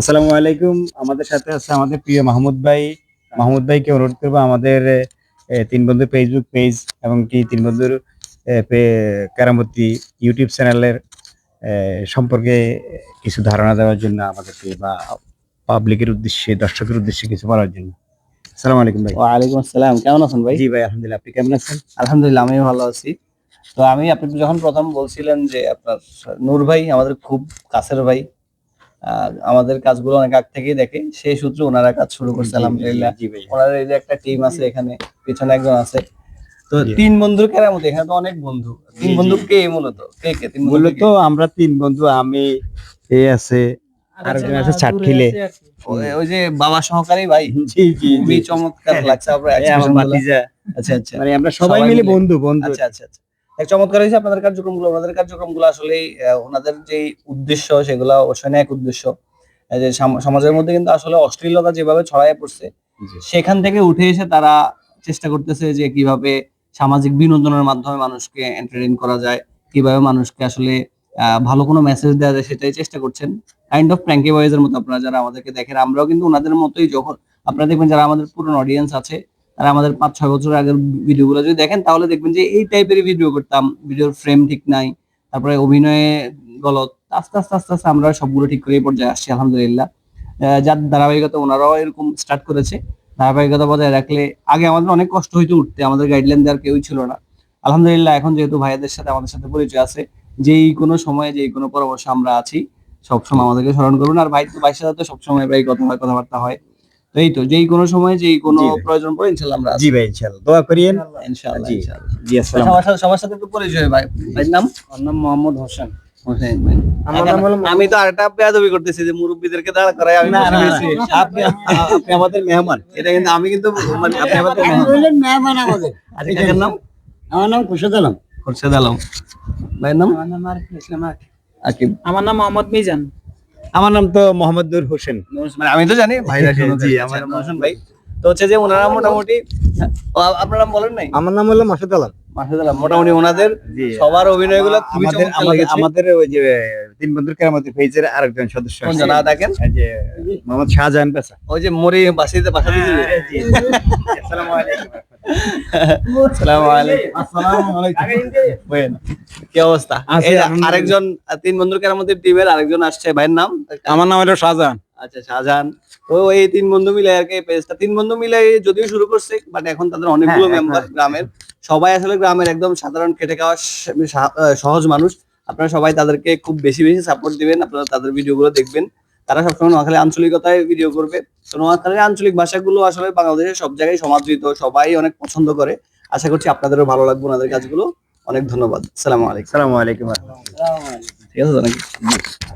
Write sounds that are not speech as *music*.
আসসালামু আলাইকুম। আমাদের সাথে আছে আমাদের প্রিয় মাহমুদ ভাই। মাহমুদ ভাইকে অনুরোধ করব আমাদের তিন বন্ধু ফেসবুক পেজ এবং কি তিন বন্ধুর কেরামতি ইউটিউব চ্যানেলের সম্পর্কে কিছু ধারণা দেওয়ার জন্য আমাদেরকে বা পাবলিকের উদ্দেশ্যে দর্শকের উদ্দেশ্যে কিছু বলার জন্য। আসসালামু আলাইকুম ভাই। ওয়ালাইকুম আসসালাম। কেমন আছেন ভাই? জি ভাই আলহামদুলিল্লাহ। আপনি কেমন আছেন? আলহামদুলিল্লাহ আমি ভালো আছি। তো আমি আপনি যখন প্রথম বলছিলেন যে আপনার নূর ভাই আমাদের খুব কাছের ভাই আমাদের কাজগুলো অনেক আগ থেকেই দেখে। সেই সূত্রে ওনারা কাজ শুরু করছে আলহামদুলিল্লাহ। ওনার এই যে একটা টিম আছে এখানে পিছনে একজন আছে। তো। তিন বন্ধুর কেরামতি এখানে তো অনেক বন্ধু। তিন বন্ধু। কে মূলত? কে কে? তিন বন্ধু মূলত আমরা তিন বন্ধু আমি এ আছে আরেকজন আছে চাটখিলে ওই- যে বাবা সহকারী ভাই? জি জি খুবই চমৎকার লাগছে এই আমার। আচ্ছা আচ্ছা। মানে আমরা সবাই মিলে। বন্ধু বন্ধু। আচ্ছা আচ্ছা আচ্ছা। এক চমৎকার হয়েছে আপনাদের কার্যক্রমগুলো। ওনাদের কার্যক্রমগুলো আসলে ওনাদের যে উদ্দেশ্য সেগুলো অবশ্যই এক উদ্দেশ্য। যে সাম- সমাজের মধ্যে কিন্তু আসলে অশ্লীলতা যেভাবে ছড়ায় পড়ছে সেখান থেকে উঠে এসে তারা চেষ্টা করতেছে যে কীভাবে সামাজিক বিনোদনের মাধ্যমে মানুষকে এন্টারটেইন করা যায় কীভাবে মানুষকে আসলে আহ, ভালো কোনো মেসেজ দেওয়া যায় সেটাই চেষ্টা করছেন। কাইন্ড অফ প্র্যাঙ্কি বয়েজের মতো আপনারা যারা আমাদেরকে দেখেন আমরাও কিন্তু ওনাদের মতোই যখন আপনারা দেখবেন যারা আমাদের পুরনো অডিয়েন্স আছে তারা আমাদের পাঁচ, ছয় বছর আগের ভিডিওগুলো যদি দেখেন, তাহলে দেখবেন যে এই টাইপেরই ভিডিও করতাম। ভিডিওর ফ্রেম ঠিক নাই, তারপরে অভিনয়ে গলত। আস্তে আস্তে আস্তে আস্তে আমরা সবগুলো ঠিক করে এই পর্যায়ে আসছি, আলহামদুলিল্লাহ। যার ধারাবাহিকতা ওনারাও এরকম স্টার্ট করেছে। ধারাবাহিকতা বজায় রাখলে আগে আমাদের অনেক কষ্ট হইতো উঠতে, আমাদের গাইডলাইন দেওয়ার কেউই ছিল না। আলহামদুলিল্লাহ, এখন যেহেতু ভাইয়াদের সাথে, আমাদের সাথে পরিচয় আছে, যেই কোনো সময়ে, যেই কোনো পরামর্শ আমরা আছি, সবসময় আমাদেরকে স্মরণ করুন আর ভাই তো ভাইয়ের সাথে তো সবসময় ভাই কথা হয়, কথাবার্তা হয়। এই তো যেই কোনো সময় যেই কোনো প্রয়োজন পড়ে ইনশাল্লাহ আমরা জি ভাই ইনশাআল্লাহ দোয়া করিয়েন। ইনশাআল্লাহ জি। ইনশাআল্লাহ জি আসসালাম সবার সাথে সবার সাথে একটু পরিচয় ভাই। ভাইয়ের নাম? আমার নাম মোহাম্মদ হোসেন। হোসেন ভাই। আমার নাম হলো আমি তো আরেকটা বেয়াদবি করতেছি যে মুরব্বীদেরকে দাঁড় করাই আমি আপনি আপনি আমাদের মেহমান। এটা কিন্তু আমি কিন্তু মানে আপনি আমাদের মেহমান। আমাদের। নাম? আমার নাম খুশদ আলম। খোরশেদ আলম। ভাইয়ের নাম? আমার নাম আরিফুল ইসলাম আকিব। আমার নাম মোহাম্মদ মিজান। আমার নাম তো মোহাম্মদ নূর হোসেন। মানে আমি তো জানি ভাইরা জি, জি আমার আমার মোশন ভাই তো হচ্ছে যে ওনারা মোটামুটি আপনার নাম বলেন নাই? আমার নাম হলো মাসুদ আলম। মাসুদ আলম মোটামুটি ওনাদের সবার অভিনয়গুলো খুবই আমাদের চমৎকার আমাদের লেগেছে। আমাদের ওই যে তিন বন্ধুর কেরামতি পেজের আরেকজন সদস্য কোন জানা এই যে মোহাম্মদ শাহজাহান পেশা ওই যে মরি বাসিতে বাসা দিয়েছে আসসালামু আলাইকুম। *laughs* কি অবস্থা। আরেকজন তিন বন্ধুর কেরামতির টিমের আরেকজন আসছে ভাইয়ের নাম? আমার নাম হলো শাহজাহান। আচ্ছা শাহজাহান। তো এই তিন বন্ধু মিলে আর কি পেজটা তিন বন্ধু মিলে যদিও শুরু করছে বাট এখন তাদের অনেকগুলো হ্যাঁ, মেম্বার গ্রামের। সবাই আসলে গ্রামের একদম সাধারণ খেটে খাওয়া সহজ মানুষ। আপনারা সবাই তাদেরকে খুব বেশি বেশি সাপোর্ট দিবেন। আপনারা তাদের ভিডিওগুলো দেখবেন। তারা সবসময় নোয়াখালী আঞ্চলিকতায় ভিডিও করবে। তো নোয়াখালীর আঞ্চলিক ভাষাগুলো আসলে বাংলাদেশের সব জায়গায় সমাদৃত সবাই অনেক পছন্দ করে। আশা করছি আপনাদেরও ভালো লাগবে ওনাদের কাজগুলো। অনেক ধন্যবাদ। সালাম আলাইকুম। আসসালামু আলাইকুম। ঠিক আছে